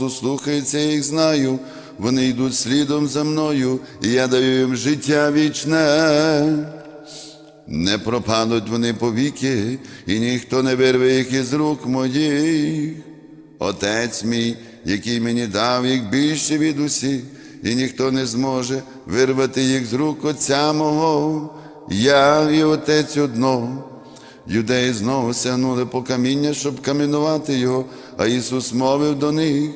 голосу слухаються, їх знаю. Вони йдуть слідом за мною, і я даю їм життя вічне. Не пропадуть вони повіки, і ніхто не вирве їх із рук моїх. Отець мій, який мені дав їх більше від усіх, і ніхто не зможе вирвати їх з рук Отця мого. Я і Отець одно. Юдеї знову сягнули по каміння, щоб камінувати його, а Ісус мовив до них.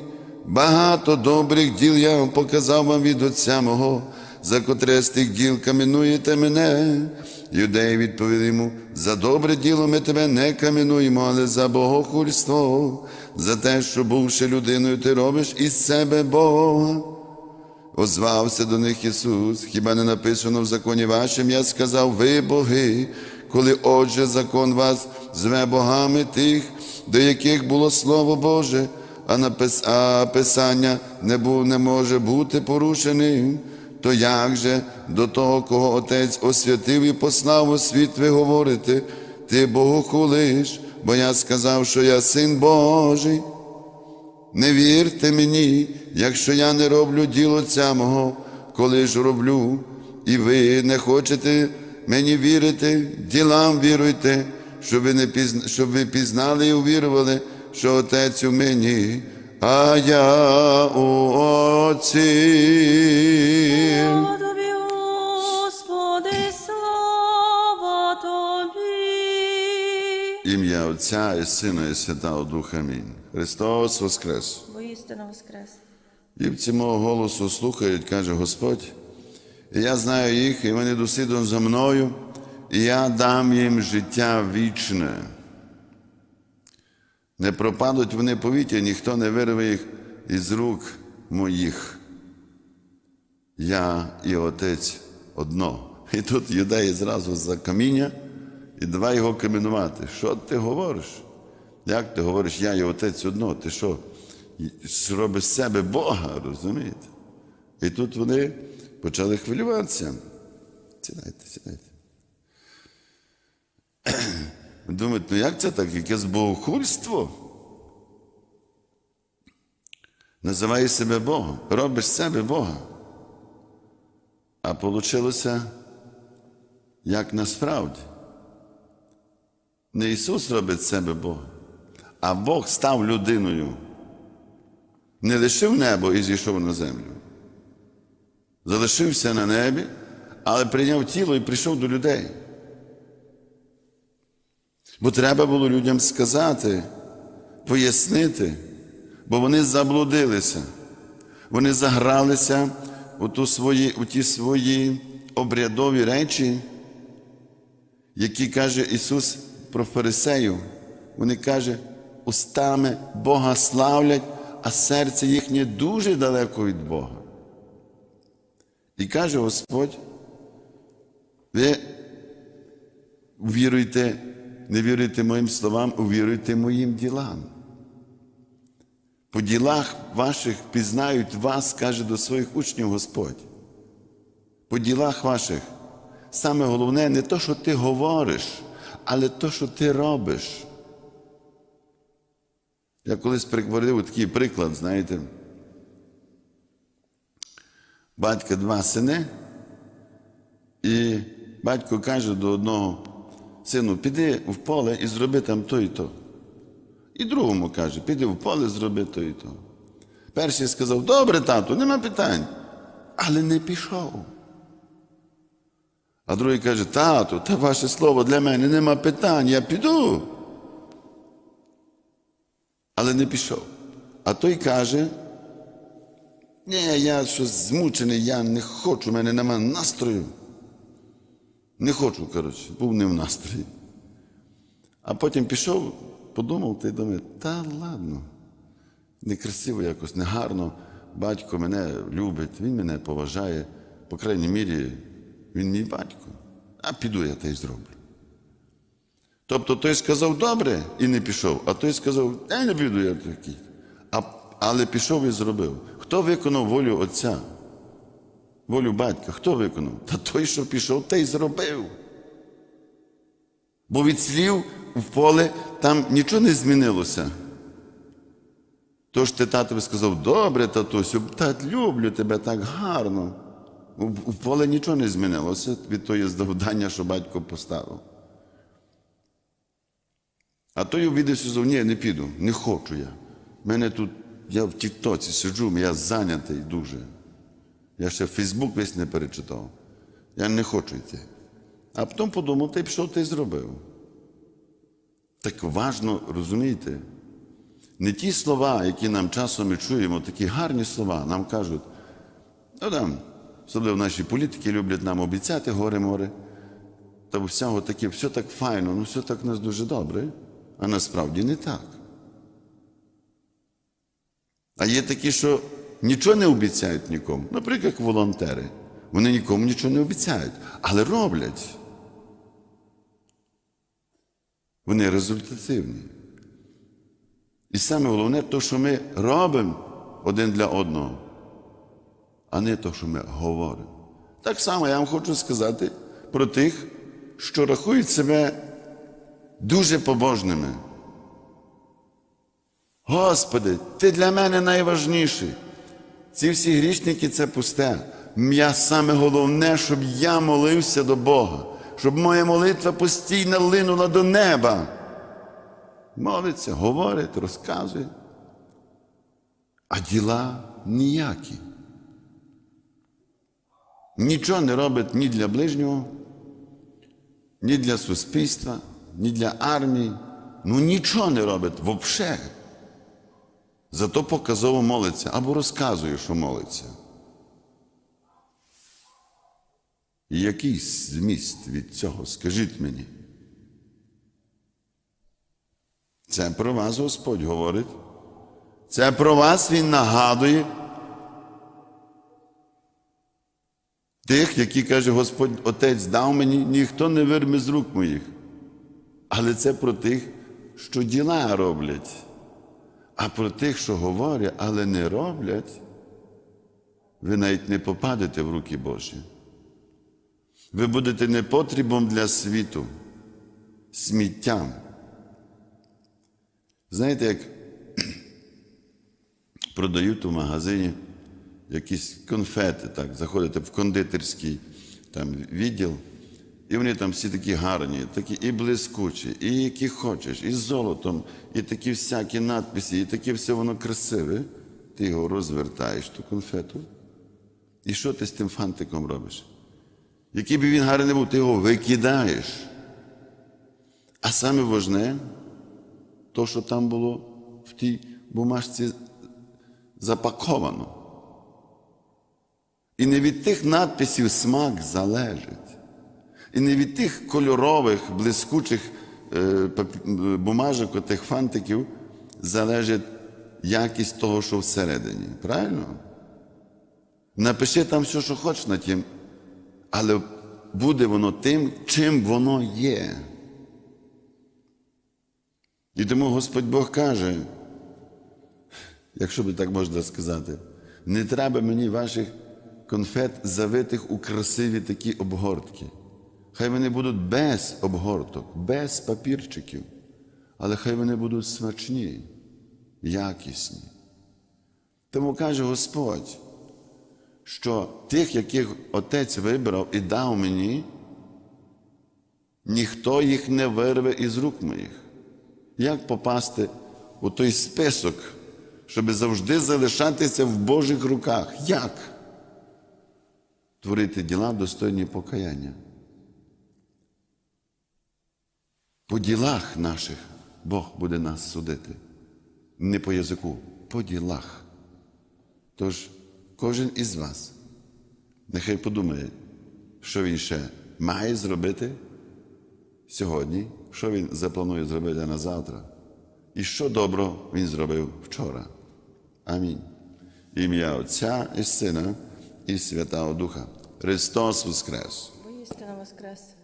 Багато добрих діл я показав вам від Отця мого, за котре з тих діл камінуєте мене. Юдеї відповіли йому, за добре діло ми тебе не камінуємо, але за богохульство, за те, що бувши людиною, ти робиш із себе Бога. Озвався до них Ісус, хіба не написано в законі вашим, я сказав, ви боги, коли отже закон вас зве богами тих, до яких було Слово Боже, а, Писання не, був, не може бути порушеним, то як же до того, кого Отець освятив і послав у світ, ви говорите, ти Богу хулиш, бо я сказав, що я син Божий. Не вірте мені, якщо я не роблю діло Отця мого, коли ж роблю, і ви не хочете мені вірити, ділам віруйте, щоб ви, не пізна... щоб ви пізнали і увірували, що Отець у мені, а я у Отці. Слава тобі, Господи, слава тобі. Ім'я Отця і Сина, і Святого Духа. Амінь. Христос Воскрес. Бо істина воскрес. Дівці мого голосу слухають, каже Господь, і я знаю їх, і вони йдуть слідом за мною, і я дам їм життя вічне. Не пропадуть вони повітря, ніхто не вирве їх із рук моїх. Я і Отець одно. І тут юдеї зразу за каміння і давай його камінувати. Що ти говориш? Як ти говориш, я і Отець одно? Ти що? робиш з себе Бога, розумієте? І тут вони почали хвилюватися. Сідайте, сідайте. Думають, ну як це так? Якесь богохульство? Називаєш себе Богом, робиш себе Бога. А вийшло, як насправді. Не Ісус робить себе Бога, а Бог став людиною. Не лишив небо і зійшов на землю. Залишився на небі, але прийняв тіло і прийшов до людей. Бо треба було людям сказати, пояснити, бо вони заблудилися, вони загралися у, ту свої, у ті свої обрядові речі, які каже Ісус про фарисеїв. Вони каже, устами Бога славлять, а серце їхнє дуже далеко від Бога. І каже Господь, ви віруйте, не віруйте моїм словам, увіруйте моїм ділам. По ділах ваших пізнають вас, каже до своїх учнів Господь. По ділах ваших. Саме головне не то, що ти говориш, але то, що ти робиш. Я колись приводив такий приклад, знаєте. Батька два сини, і батько каже до одного сину, піди в поле і зроби там то і то. І другому каже, піди в поле, зроби то і то. Перший сказав, добре, тату, нема питань, але не пішов. А другий каже, тату, та ваше слово для мене нема питань, я піду. Але не пішов. А той каже, ні, я щось змучений, я не хочу, в мене нема настрою. Не хочу, коротше, був не в настрої. А потім пішов, подумав та й думає, та ладно, некрасиво якось, негарно. Батько мене любить, він мене поважає, по крайній мірі, він мій батько. А піду я те й зроблю. Тобто той сказав добре і не пішов, а той сказав, я не піду я такий. А, але пішов і зробив. Хто виконав волю Отця? Волю батька, хто виконав? Та той, що пішов, той й зробив. Бо від слів в поле там нічого не змінилося. Тож ти татові сказав, добре, татусю, тат, люблю тебе так гарно. У, поле нічого не змінилося від тої завдання, що батько поставив. А той увідався, сказав, ні, не піду, не хочу я. Мене тут, я в Тіктоці сиджу, я зайнятий дуже. Я ще Фейсбук весь не перечитав. Я не хочу йти. А потім подумав, й пішов, та зробив. Так важно, розумієте, не ті слова, які нам часом ми чуємо, такі гарні слова, нам кажуть, ну там, особливо наші політики люблять нам обіцяти горе-море, та всього таке, все так файно, ну все так у нас дуже добре, а насправді не так. А є такі, що нічого не обіцяють нікому, наприклад, як волонтери. Вони нікому нічого не обіцяють, але роблять. Вони результативні. І саме головне те, що ми робимо один для одного, а не те, що ми говоримо. Так само я вам хочу сказати про тих, що рахують себе дуже побожними. Господи, ти для мене найважніший. Ці всі грішники це пусте. Я саме головне, щоб я молився до Бога, щоб моя молитва постійно линула до неба. Молиться, говорить, розказує. А діла ніякі. Нічого не робить ні для ближнього, ні для суспільства, ні для армії. Ну нічого не робить взагалі. Зато показово молиться або розказує, що молиться. Який зміст від цього, скажіть мені? Це про вас Господь говорить. Це про вас Він нагадує. Тих, які каже Господь Отець дав мені, ніхто не вирме з рук моїх. Але це про тих, що діла роблять. А про тих, що говорять, але не роблять, ви навіть не попадете в руки Божі. Ви будете непотрібом для світу, сміттям. Знаєте, як продають у магазині якісь конфети, так, заходите в кондитерський там, відділ, і вони там всі такі гарні, такі і блискучі, і які хочеш, і з золотом, і такі всякі надписи, і таке все воно красиве. Ти його розвертаєш, ту конфету. І що ти з тим фантиком робиш? Який би він гарний не був, ти його викидаєш. А саме важне, то, що там було в тій бумажці запаковано. І не від тих надписів смак залежить. І не від тих кольорових, блискучих е, бумажок, тих фантиків залежить якість того, що всередині. Правильно? Напиши там все, що хочеш на тім, але буде воно тим, чим воно є. І тому Господь Бог каже, якщо би так можна сказати, не треба мені ваших конфет завитих у красиві такі обгортки. Хай вони будуть без обгорток, без папірчиків, але хай вони будуть смачні, якісні. Тому каже Господь, що тих, яких Отець вибрав і дав мені, ніхто їх не вирве із рук моїх. Як попасти у той список, щоб завжди залишатися в Божих руках? Як? Творити діла достойні покаяння. По ділах наших Бог буде нас судити. Не по язику, по ділах. Тож кожен із вас нехай подумає, що він ще має зробити сьогодні, що він запланує зробити на завтра, і що добро він зробив вчора. Амінь. Ім'я Отця і Сина і Святого Духа. Христос Воскрес! Воістина воскрес.